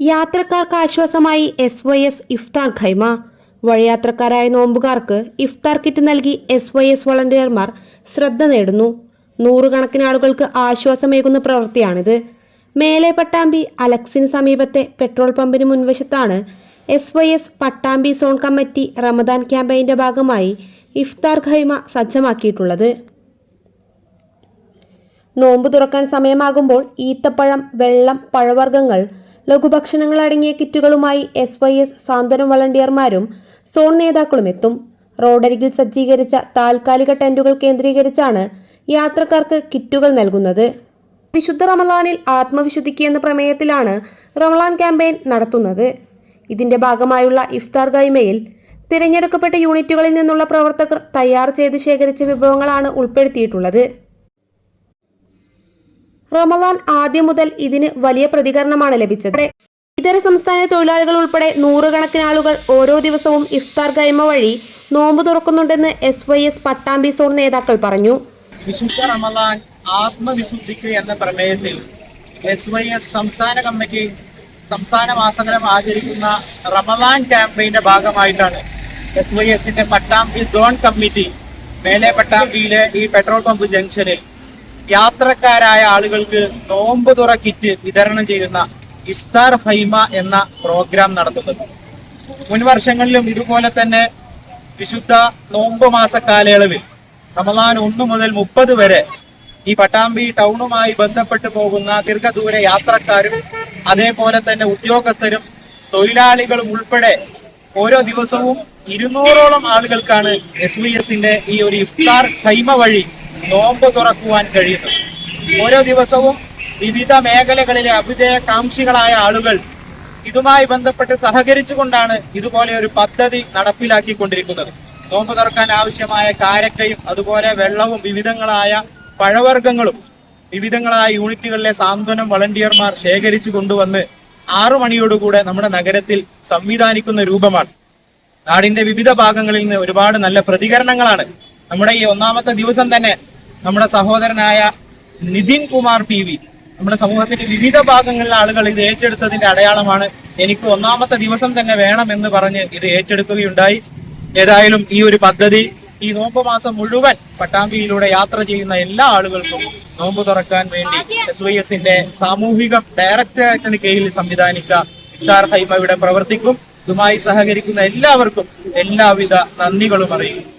യാത്രക്കാർക്ക് ആശ്വാസമായി S Y S ഇഫ്താർ ഖൈമ. വഴിയാത്രക്കാരായ നോമ്പുകാർക്ക് ഇഫ്താർ കിറ്റ് നൽകി എസ് വൈ എസ് വളണ്ടിയർമാർ ശ്രദ്ധ നേടുന്നു. നൂറുകണക്കിന് ആളുകൾക്ക് ആശ്വാസമേകുന്ന പ്രവൃത്തിയാണിത്. മേലെ പട്ടാമ്പി അലക്സിന് സമീപത്തെ പെട്രോൾ പമ്പിന് മുൻവശത്താണ് S Y S Pattambi zone committee Ramadan ക്യാമ്പയിന്റെ ഭാഗമായി ഇഫ്താർ ഖൈമ സജ്ജമാക്കിയിട്ടുള്ളത്. നോമ്പ് തുറക്കാൻ സമയമാകുമ്പോൾ ഈത്തപ്പഴം വെള്ളം പഴവർഗങ്ങൾ ലഘുഭക്ഷണങ്ങൾ അടങ്ങിയ കിറ്റുകളുമായി എസ് വൈ എസ് സാന്ത്വനം വളണ്ടിയർമാരും സോൺ നേതാക്കളും എത്തും. റോഡരികിൽ സജ്ജീകരിച്ച താൽക്കാലിക ടെന്റുകൾ കേന്ദ്രീകരിച്ചാണ് യാത്രക്കാർക്ക് കിറ്റുകൾ നൽകുന്നത്. വിശുദ്ധ റമലാനിൽ ആത്മവിശുദ്ധിക്ക് എന്ന പ്രമേയത്തിലാണ് റമലാൻ ക്യാമ്പയിൻ നടത്തുന്നത്. ഇതിന്റെ ഭാഗമായുള്ള ഇഫ്താർ ഗൈമയിൽ തിരഞ്ഞെടുക്കപ്പെട്ട യൂണിറ്റുകളിൽ നിന്നുള്ള പ്രവർത്തകർ തയ്യാർ ചെയ്ത് ശേഖരിച്ച വിഭവങ്ങളാണ് ഉൾപ്പെടുത്തിയിട്ടുള്ളത്. റമലാൻ ആദ്യം മുതൽ ഇതിന് വലിയ പ്രതികരണമാണ് ലഭിച്ചത്. ഇതര സംസ്ഥാന തൊഴിലാളികൾ ഉൾപ്പെടെ നൂറുകണക്കിന് ആളുകൾ ഓരോ ദിവസവും ഇഫ്താർ കൈമ വഴി നോമ്പ് തുറക്കുന്നുണ്ടെന്ന് S Y S Pattambi zone നേതാക്കൾ പറഞ്ഞു. വിശുദ്ധ റമലാൻ ആത്മവിശുദ്ധിക്ക് എന്ന പ്രമേയത്തിൽ എസ് വൈ എസ് സംസ്ഥാന കമ്മിറ്റി സംസ്ഥാന മാസങ്ങളും ആചരിക്കുന്ന റമലാൻ ക്യാമ്പയിന്റെ ഭാഗമായിട്ടാണ് എസ് വൈ എസിന്റെ പട്ടാമ്പി സോൺ കമ്മിറ്റി മേലെ പട്ടാമ്പിയിലെ ഈ പെട്രോൾ പമ്പ് ജംഗ്ഷനിൽ യാത്രക്കാരായ ആളുകൾക്ക് നോമ്പ് തുറ കിറ്റ് വിതരണം ചെയ്യുന്ന ഇഫ്താർ ഫൈമ എന്ന പ്രോഗ്രാം നടത്തുന്നത് മുൻ വർഷങ്ങളിലും ഇതുപോലെ തന്നെ വിശുദ്ധ നോമ്പ് മാസ കാലയളവിൽ റമദാൻ ഒന്ന് മുതൽ മുപ്പത് വരെ ഈ പട്ടാമ്പി ടൗണുമായി ബന്ധപ്പെട്ട് പോകുന്ന ദീർഘദൂര യാത്രക്കാരും അതേപോലെ തന്നെ ഉദ്യോഗസ്ഥരും തൊഴിലാളികളും ഉൾപ്പെടെ ഓരോ ദിവസവും ഇരുന്നൂറോളം ആളുകൾക്കാണ് എസ് വി എസിന്റെ ഈ ഒരു ഇഫ്താർ കൈമ വഴി നോമ്പ് തുറക്കുവാൻ കഴിയുന്നത് ഓരോ ദിവസവും വിവിധ മേഖലകളിലെ അഭിജയകാംക്ഷികളായ ആളുകൾ ഇതുമായി ബന്ധപ്പെട്ട് സഹകരിച്ചുകൊണ്ടാണ് ഇതുപോലെ ഒരു പദ്ധതി നടപ്പിലാക്കിക്കൊണ്ടിരിക്കുന്നത്. നോമ്പ് തുറക്കാൻ ആവശ്യമായ കാരക്കയും അതുപോലെ വെള്ളവും വിവിധങ്ങളായ പഴവർഗങ്ങളും വിവിധങ്ങളായ യൂണിറ്റുകളിലെ സാന്ത്വനം വളണ്ടിയർമാർ ശേഖരിച്ചു കൊണ്ടുവന്ന് ആറു മണിയോടുകൂടെ നമ്മുടെ നഗരത്തിൽ സംവിധാനിക്കുന്ന രൂപമാണ്. നാടിന്റെ വിവിധ ഭാഗങ്ങളിൽ നിന്ന് ഒരുപാട് നല്ല പ്രതികരണങ്ങളാണ്. നമ്മുടെ ഈ ഒന്നാമത്തെ ദിവസം തന്നെ നമ്മുടെ സഹോദരനായ നിതിൻ കുമാർ പി വി. നമ്മുടെ സമൂഹത്തിന്റെ വിവിധ ഭാഗങ്ങളിലെ ആളുകൾ ഇത് ഏറ്റെടുത്തതിന്റെ അടയാളമാണ്. എനിക്ക് ഒന്നാമത്തെ ദിവസം തന്നെ വേണം എന്ന് പറഞ്ഞ് ഇത് ഏറ്റെടുക്കുകയുണ്ടായി. ഏതായാലും ഈ ഒരു പദ്ധതി ഈ നോമ്പ് മാസം മുഴുവൻ പട്ടാമ്പിയിലൂടെ യാത്ര ചെയ്യുന്ന എല്ലാ ആളുകൾക്കും നോമ്പ് തുറക്കാൻ വേണ്ടി എസ് വൈ എസിന്റെ സാമൂഹിക ഡയറക്ടറേറ്റിന് കീഴിൽ സംവിധാനിച്ച ഇഫ്താർ ഹൈമ ഇവിടെ പ്രവർത്തിക്കും. ഇതുമായി സഹകരിക്കുന്ന എല്ലാവർക്കും എല്ലാവിധ നന്ദികളും അറിയിക്കും